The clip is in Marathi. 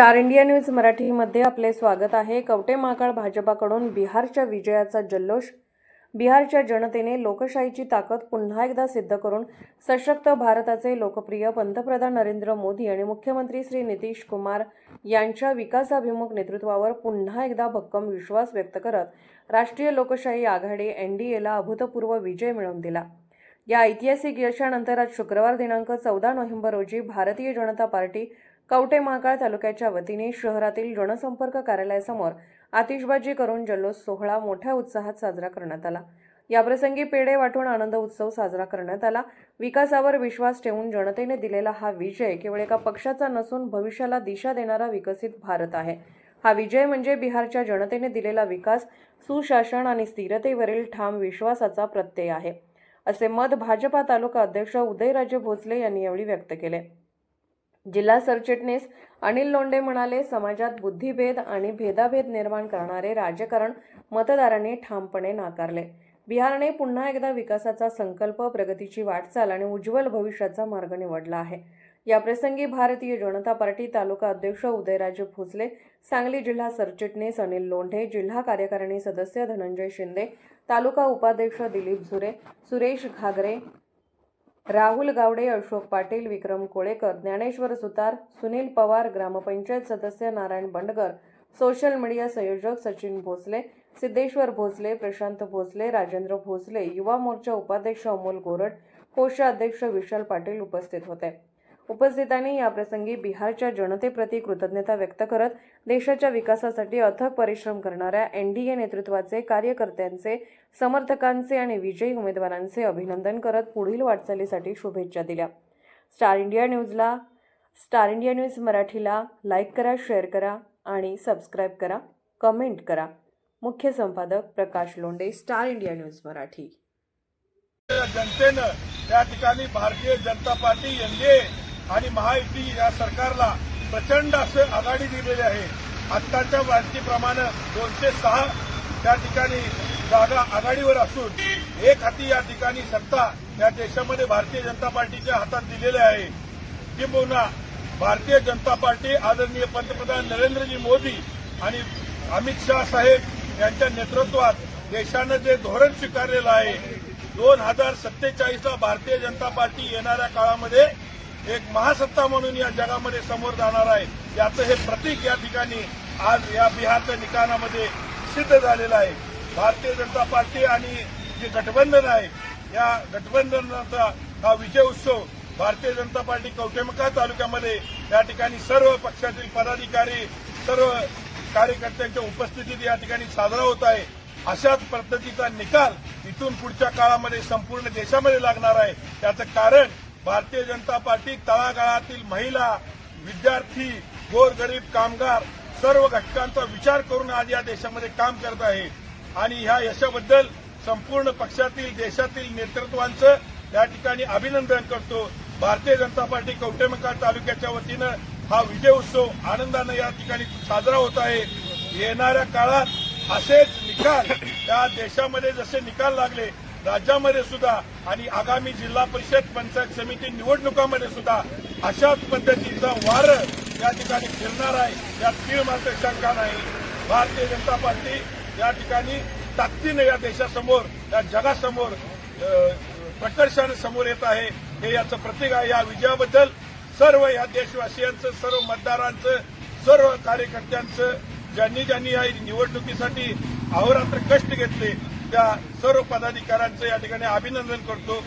स्टार इंडिया न्यूज मराठीमध्ये आपले स्वागत आहे. कवटे महाकाळ भाजपाकडून बिहारच्या विजयाचा जल्लोष. बिहारच्या जनतेने लोकशाहीची ताकद पुन्हा एकदा सिद्ध करून सशक्त भारताचे लोकप्रिय पंतप्रधान नरेंद्र मोदी आणि मुख्यमंत्री श्री नितीश कुमार यांच्या विकासाभिमुख नेतृत्वावर पुन्हा एकदा भक्कम विश्वास व्यक्त करत राष्ट्रीय लोकशाही आघाडी एनडीएला अभूतपूर्व विजय मिळवून दिला. या ऐतिहासिक यशानंतर आज शुक्रवार दिनांक चौदा नोव्हेंबर रोजी भारतीय जनता पार्टी कवठे महाकाळ तालुक्याच्या वतीने शहरातील जनसंपर्क कार्यालयासमोर आतिषबाजी करून जल्लोष सोहळा मोठ्या उत्साहात साजरा करण्यात आला. याप्रसंगी पेढे वाटून आनंद उत्सव साजरा करण्यात आला. विकासावर विश्वास ठेवून जनतेने दिलेला हा विजय केवळ एका पक्षाचा नसून भविष्याला दिशा देणारा विकसित भारत आहे. हा विजय म्हणजे बिहारच्या जनतेने दिलेला विकास सुशासन आणि स्थिरतेवरील ठाम विश्वासाचा प्रत्यय आहे. असे मत भाजपा तालुका अध्यक्ष उदयराजे भोसले यांनी यावेळी व्यक्त केले. जिल्हा सरचिटणीस अनिल लोंढे म्हणाले समाजात बुद्धिभेद आणि भेदाभेद निर्माण करणारे राजकारण मतदारांनी ठामपणे नाकारले. बिहारने पुन्हा एकदा विकासाचा संकल्प प्रगतीची वाटचाल आणि उज्ज्वल भविष्याचा मार्ग निवडला आहे. याप्रसंगी भारतीय जनता पार्टी तालुका अध्यक्ष उदयराजे भोसले सांगली जिल्हा सरचिटणीस अनिल लोंढे जिल्हा कार्यकारिणी सदस्य धनंजय शिंदे तालुका उपाध्यक्ष दिलीप झुरे सुरेश घागरे राहुल गावडे अशोक पाटील विक्रम कोळेकर ज्ञानेश्वर सुतार सुनील पवार ग्रामपंचायत सदस्य नारायण बंडगर सोशल मीडिया संयोजक सचिन भोसले सिद्धेश्वर भोसले प्रशांत भोसले राजेंद्र भोसले युवा मोर्चा उपाध्यक्ष अमोल गोरड कोषाध्यक्ष विशाल पाटील उपस्थित होते. उपस्थितांनी याप्रसंगी बिहारच्या जनतेप्रती कृतज्ञता व्यक्त करत देशाच्या विकासासाठी अथक परिश्रम करणाऱ्या एनडीए नेतृत्वाचे कार्यकर्त्यांचे समर्थकांचे आणि विजयी उमेदवारांचे अभिनंदन करत पुढील वाटचालीसाठी शुभेच्छा दिल्या. स्टार इंडिया न्यूजला स्टार इंडिया न्यूज मराठीला लाईक करा शेअर करा आणि सबस्क्राईब करा कमेंट करा. मुख्य संपादक Prakash Londe Star India news Marathi. जनतेनं त्या ठिकाणी भारतीय जनता पार्टी एनडीए आणि महायुती या सरकारला प्रचंड असं आघाडी दिलेली आहे. आत्ताच्या माहितीप्रमाणे दोनशे सहा त्या ठिकाणी जागा आघाडीवर असून एक हाती या ठिकाणी सत्ता या देशामध्ये भारतीय जनता पार्टीच्या हातात दिलेली आहे. किंबहुना भारतीय जनता पार्टी आदरणीय पंतप्रधान नरेंद्रजी मोदी आणि अमित शाह साहेब यांच्या नेतृत्वात देशानं जे धोरण स्वीकारलेलं आहे दोन हजार सत्तेचाळीसला भारतीय जनता पार्टी येणाऱ्या काळामध्ये एक महासत्ता म्हणून या जगामध्ये समोर जाणार आहे. याचं हे प्रतीक या ठिकाणी आज या बिहारच्या निकालामध्ये सिद्ध झालेलं आहे. भारतीय जनता पार्टी आणि जे गठबंधन आहे या गठबंधनाचा हा विजय उत्सव भारतीय जनता पार्टी कवटेमका तालुक्यामध्ये या ठिकाणी सर्व पक्षातील पदाधिकारी सर्व कार्यकर्त्यांच्या उपस्थितीत या ठिकाणी साजरा होत आहे. अशाच पद्धतीचा निकाल इथून पुढच्या काळामध्ये संपूर्ण देशामध्ये लागणार आहे. त्याचं कारण भारतीय जनता पार्टी तळागाळातील महिला विद्यार्थी गोरगरीब कामगार सर्व घटकांचा विचार करून आज या देशामध्ये काम करत आहे. आणि ह्या यशाबद्दल संपूर्ण पक्षातील देशातील नेतृत्वांचं या ठिकाणी अभिनंदन करतो. भारतीय जनता पार्टी कवटेमका तालुक्याच्या वतीनं हा विजय उत्सव आनंदानं या ठिकाणी साजरा होत आहे. येणाऱ्या काळात असेच निकाल या देशामध्ये जसे निकाल लागले राज्यामध्ये सुद्धा आणि आगामी जिल्हा परिषद पंचायत समिती निवडणुकामध्ये सुद्धा अशाच पद्धतीचा वार या ठिकाणी फिरणार आहे. यात तीळ मात्र शंका नाही. भारतीय जनता पार्टी या ठिकाणी ताकदीनं या देशासमोर या जगासमोर प्रकर्षाने समोर येत आहे. हे याचं प्रतीक आहे. या विजयाबद्दल सर्व या देशवासियांचं सर्व मतदारांचं सर्व कार्यकर्त्यांचं ज्यांनी ज्यांनी या निवडणुकीसाठी अहोरात्र कष्ट घेतले त्या सर्व पदाधिकाऱ्यांचं या ठिकाणी अभिनंदन करतो.